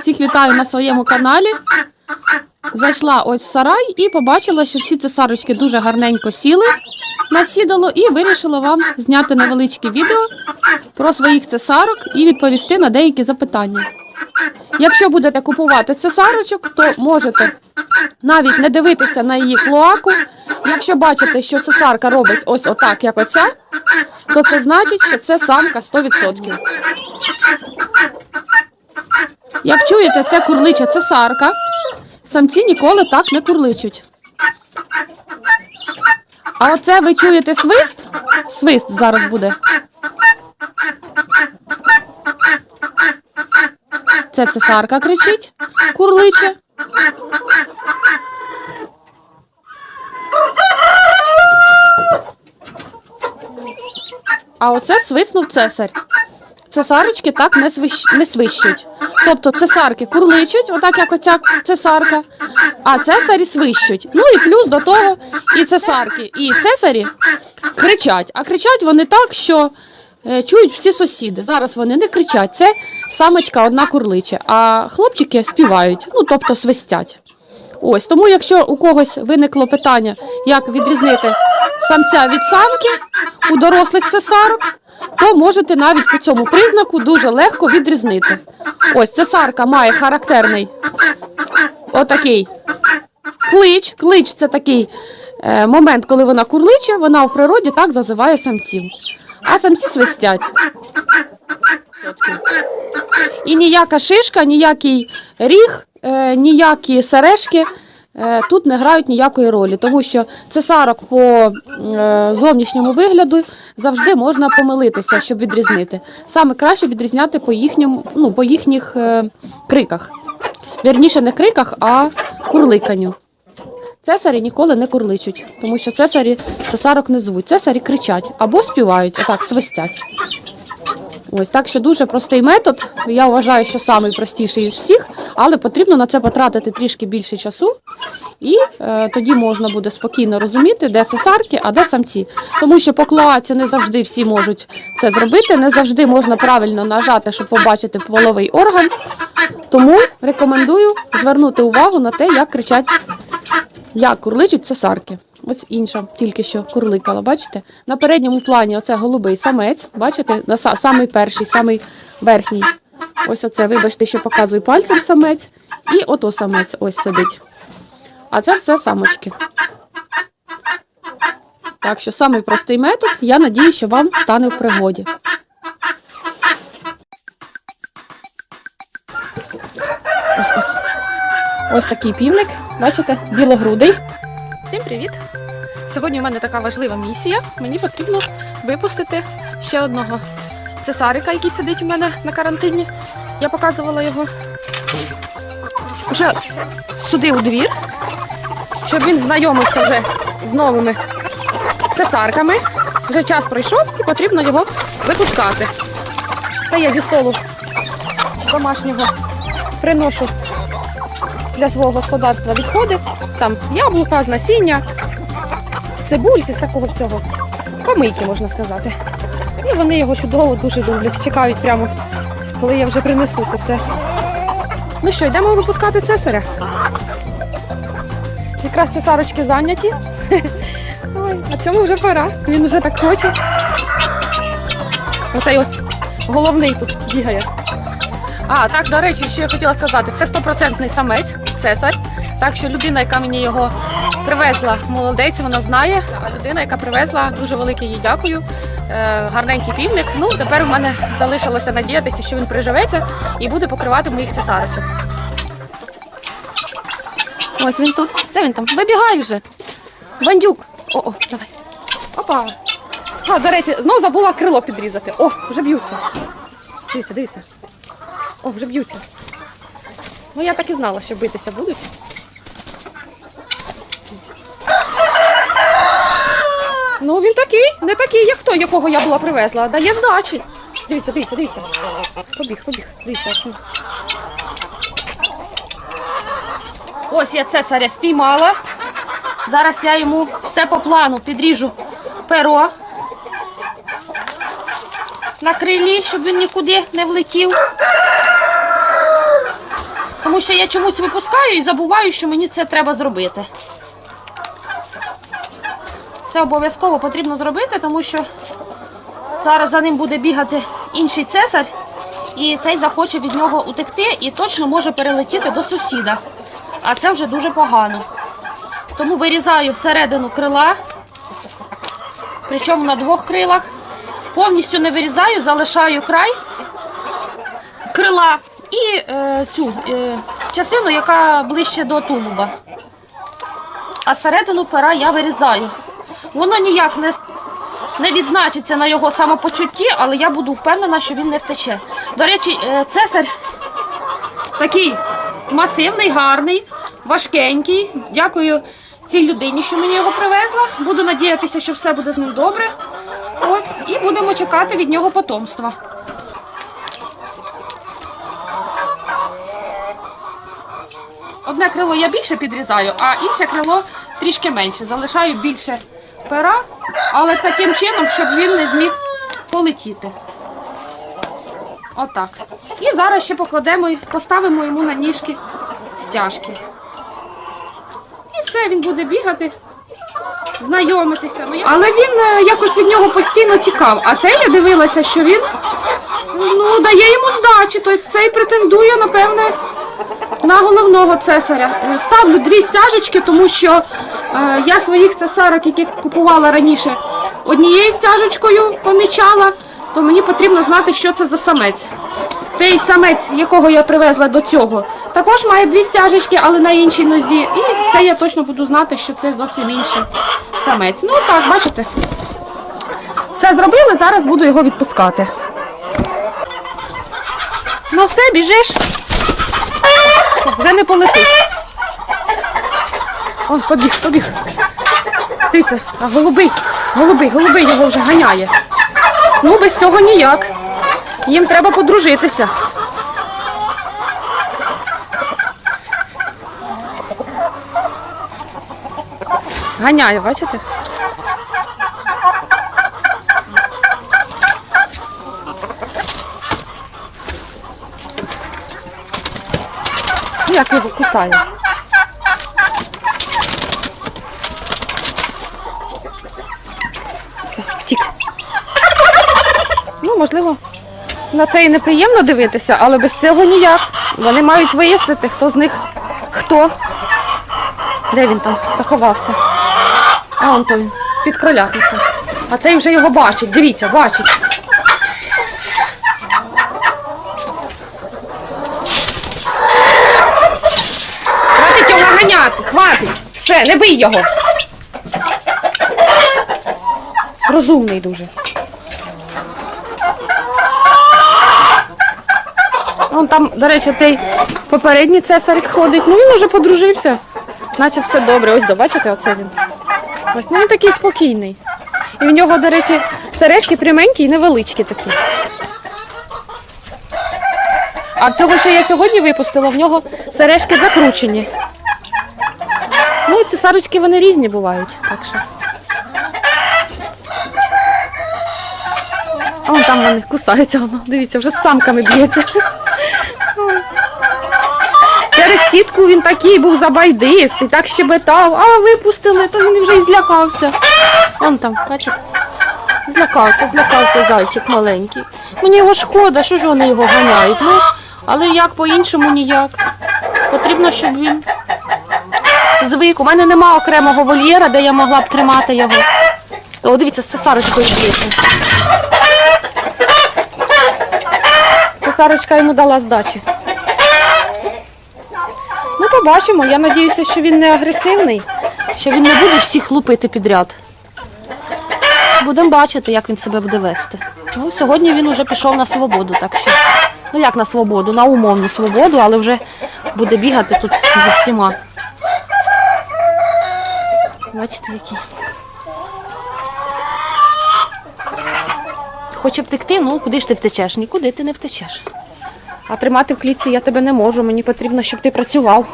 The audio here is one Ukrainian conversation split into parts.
Всіх вітаю на своєму каналі. Зайшла ось в сарай і побачила, що всі цесарочки дуже гарненько сіли насідало, і вирішила вам зняти невеличке відео про своїх цесарок і відповісти на деякі запитання. Якщо будете купувати цесарочок, то можете навіть не дивитися на її клоаку. Якщо бачите, що цесарка робить ось отак, як оця, то це значить, що це самка 100%. Як чуєте, це курлича цесарка. Самці ніколи так не курличуть. А оце ви чуєте свист? Свист зараз буде. Це цесарка кричить, курличе. А оце свиснув цесар. Цесарочки так не, свищ... не свищуть. Тобто цесарки курличуть, отак як оця цесарка, а цесарі свищуть. Ну і плюс до того і цесарки, і цесарі кричать. А кричать вони так, що чують всі сусіди. Зараз вони не кричать. Це самочка одна курличе, а хлопчики співають, ну тобто свистять. Ось тому, якщо у когось виникло питання, як відрізнити самця від самки у дорослих цесарок, то можете навіть по цьому признаку дуже легко відрізнити. Ось цесарка має характерний отакий клич. Клич це такий е, момент, коли вона курличе, вона в природі так зазиває самців. А самці свистять. І ніяка шишка, ніякий ріг, е, ніякі сережки е, тут не грають ніякої ролі, тому що цесарок по е, зовнішньому вигляду завжди можна помилитися, щоб відрізнити. Саме краще відрізняти по, їхньому, ну, по їхніх е, криках. Вірніше, не криках, а курликанню. Цесарі ніколи не курличуть, тому що цесарі цесарок не звуть. Цесарі кричать або співають, отак, свистять. Ось так що дуже простий метод. Я вважаю, що самий простіший із всіх, але потрібно на це потратити трішки більше часу, і е, тоді можна буде спокійно розуміти, де цесарки, а де самці. Тому що по не завжди всі можуть це зробити, не завжди можна правильно нажати, щоб побачити половий орган. Тому рекомендую звернути увагу на те, як кричать, як курличуть цесарки. Ось інша, тільки що курликала, бачите? На передньому плані оце голубий самець, бачите, на са- самий перший, самий верхній. Ось оце, вибачте, що показую пальцем самець. І ото самець ось сидить. А це все самочки. Так що самий простий метод, я надію, що вам стане в пригоді. Ось такий півник, бачите, білогрудий. Всім привіт! Сьогодні у мене така важлива місія. Мені потрібно випустити ще одного цесарика, який сидить у мене на карантині. Я показувала його вже сюди у двір, щоб він знайомився вже з новими цесарками. Вже час пройшов і потрібно його випускати. Це я зі столу домашнього приношу для свого господарства відходи. Там яблука з насіння, з цибульки, з такого всього. Помийки, можна сказати. І вони його чудово дуже люблять. Чекають прямо, коли я вже принесу це все. Ну що, йдемо випускати цесаря. Якраз цесарочки зайняті. Ой, а цьому вже пора. Він вже так хоче. Оцей ось головний тут бігає. А, так, до речі, що я хотіла сказати, це стопроцентний самець, цесар. Так що людина, яка мені його привезла, молодець, вона знає. А людина, яка привезла, дуже велике їй дякую. Е, гарненький півник. Ну, тепер у мене залишилося надіятися, що він приживеться і буде покривати моїх цесарочок. Ось він тут. Де він там? Вибігай вже. Бандюк. О, о, давай. Опа. А, до речі, знов забула крило підрізати. О, вже б'ються. Дивіться, дивіться. О, вже б'ються. Ну, я так і знала, що битися будуть. Ну, він такий, не такий, як той, якого я була привезла, дає здачі. Дивіться, дивіться, дивіться. Побіг, побіг, дивіться. Ось я цесаря спіймала. Зараз я йому все по плану підріжу перо. на крилі, щоб він нікуди не влетів. Тому що я чомусь випускаю і забуваю, що мені це треба зробити. Це обов'язково потрібно зробити, тому що зараз за ним буде бігати інший цесар, і цей захоче від нього утекти і точно може перелетіти до сусіда. А це вже дуже погано. Тому вирізаю всередину крила, причому на двох крилах. Повністю не вирізаю, залишаю край крила і е, цю е, частину, яка ближче до тулуба. А середину пера я вирізаю. Воно ніяк не, не відзначиться на його самопочутті, але я буду впевнена, що він не втече. До речі, е, цесар такий масивний, гарний, важкенький. Дякую цій людині, що мені його привезла. Буду надіятися, що все буде з ним добре. Ось, і будемо чекати від нього потомства. Одне крило я більше підрізаю, а інше крило трішки менше. Залишаю більше пера, але таким чином, щоб він не зміг полетіти. Отак. І зараз ще покладемо, поставимо йому на ніжки стяжки. І все, він буде бігати, знайомитися. Ну, Але він е, якось від нього постійно тікав. А цей я дивилася, що він ну, дає йому здачі. Тобто цей претендує, напевне, на головного цесаря. Е, Ставлю дві стяжечки, тому що е, я своїх цесарок, яких купувала раніше, однією стяжечкою помічала, то мені потрібно знати, що це за самець. Той самець, якого я привезла до цього, також має дві стяжечки, але на іншій нозі. І це я точно буду знати, що це зовсім інший самець. Ну так, бачите. Все зробили, зараз буду його відпускати. Ну все, біжиш. Вже не полетить. О, побіг, побіг. Дивіться, а голубий, голубий, голубий його вже ганяє. Ну, без цього ніяк. Їм треба подружитися. Ганяє, бачите? Як його кусає. Все, втік. Ну, можливо, на це і неприємно дивитися, але без цього ніяк. Вони мають вияснити, хто з них хто. Де він там заховався? А он то він, під кролятницю. А цей вже його бачить, дивіться, бачить. Все, не бий його. Розумний дуже. Вон там, до речі, той попередній цесарик ходить. Ну він уже подружився. Наче все добре. Ось до, бачите, оце він. Ось він такий спокійний. І в нього, до речі, сережки пряменькі і невеличкі такі. А цього, що я сьогодні випустила, в нього сережки закручені. Ці сарочки вони різні бувають. Так що. А вон там вони кусаються, воно. Дивіться, вже з самками б'ється. Через сітку він такий був забайдистий, так щебетав, а випустили, то він вже і злякався. Вон там, бачите? Злякався, злякався зайчик маленький. Мені його шкода, що ж вони його ганяють. Ну, але як по-іншому ніяк. Потрібно, щоб він звик. У мене нема окремого вольєра, де я могла б тримати його. О, дивіться, з цесарочкою б'ється. Цесарочка йому дала здачі. Ну, побачимо. Я сподіваюся, що він не агресивний, що він не буде всіх лупити підряд. Будемо бачити, як він себе буде вести. Ну, сьогодні він вже пішов на свободу, так що. Ну як на свободу, на умовну свободу, але вже буде бігати тут зі всіма. Бачите, який. Хоче втекти, ну куди ж ти втечеш? Нікуди ти не втечеш. А тримати в клітці я тебе не можу, мені потрібно, щоб ти працював.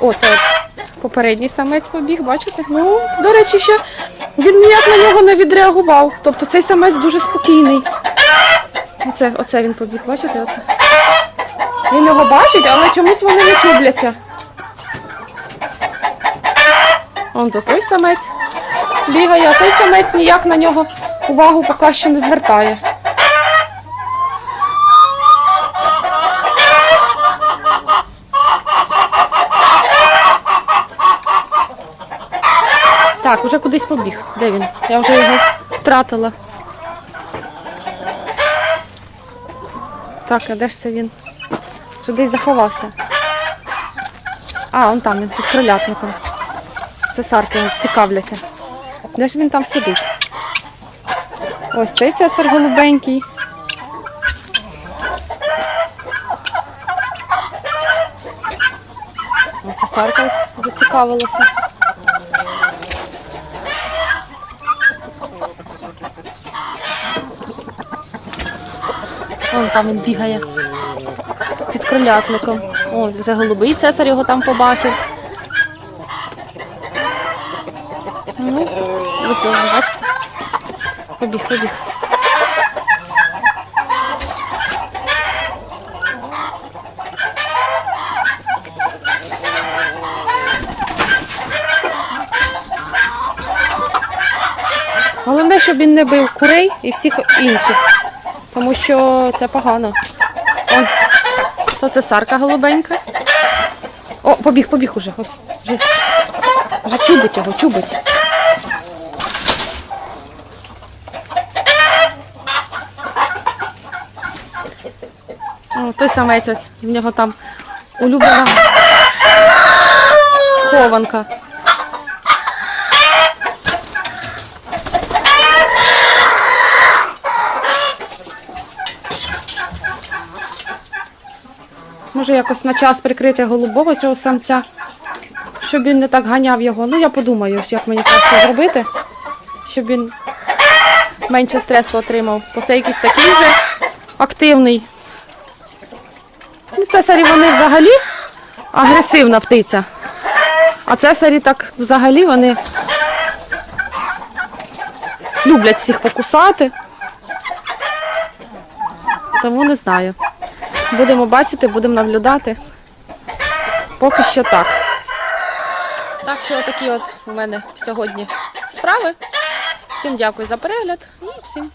О, це попередній самець побіг, бачите? Ну, до речі, ще Він ніяк на нього не відреагував. Тобто цей самець дуже спокійний. Оце, оце він побіг, бачите? Оце. Він його бачить, але чомусь вони не чубляться. Он то той самець бігає, а той самець ніяк на нього увагу поки що не звертає. Так, уже кудись побіг. Де він? Я вже його втратила. Так, а де ж це він? Вже десь заховався. А, он там він під кролятником. Це сарки цікавляться. Де ж він там сидить? Ось цей цесар голубенький. Оце сарка ось зацікавилася. Вон там він бігає під кролятником. О, вже голубий цесар його там побачив. Ну, ось він, бачите. Побіг, побіг. Головне, щоб він не бив курей і всіх інших, тому що це погано. Он, то це сарка голубенька. О, побіг, побіг уже. Ось, вже, вже чубить його, чубить. Той самець ось, в нього там улюблена схованка. Може якось на час прикрити голубого цього самця, щоб він не так ганяв його. Ну я подумаю, як мені краще зробити, щоб він менше стресу отримав. Бо це якийсь такий вже активний. Цесарі вони взагалі агресивна птиця. А цесарі так взагалі вони люблять всіх покусати. Тому не знаю. Будемо бачити, будемо наблюдати. Поки що так. Так що такі от у мене сьогодні справи. Всім дякую за перегляд і всім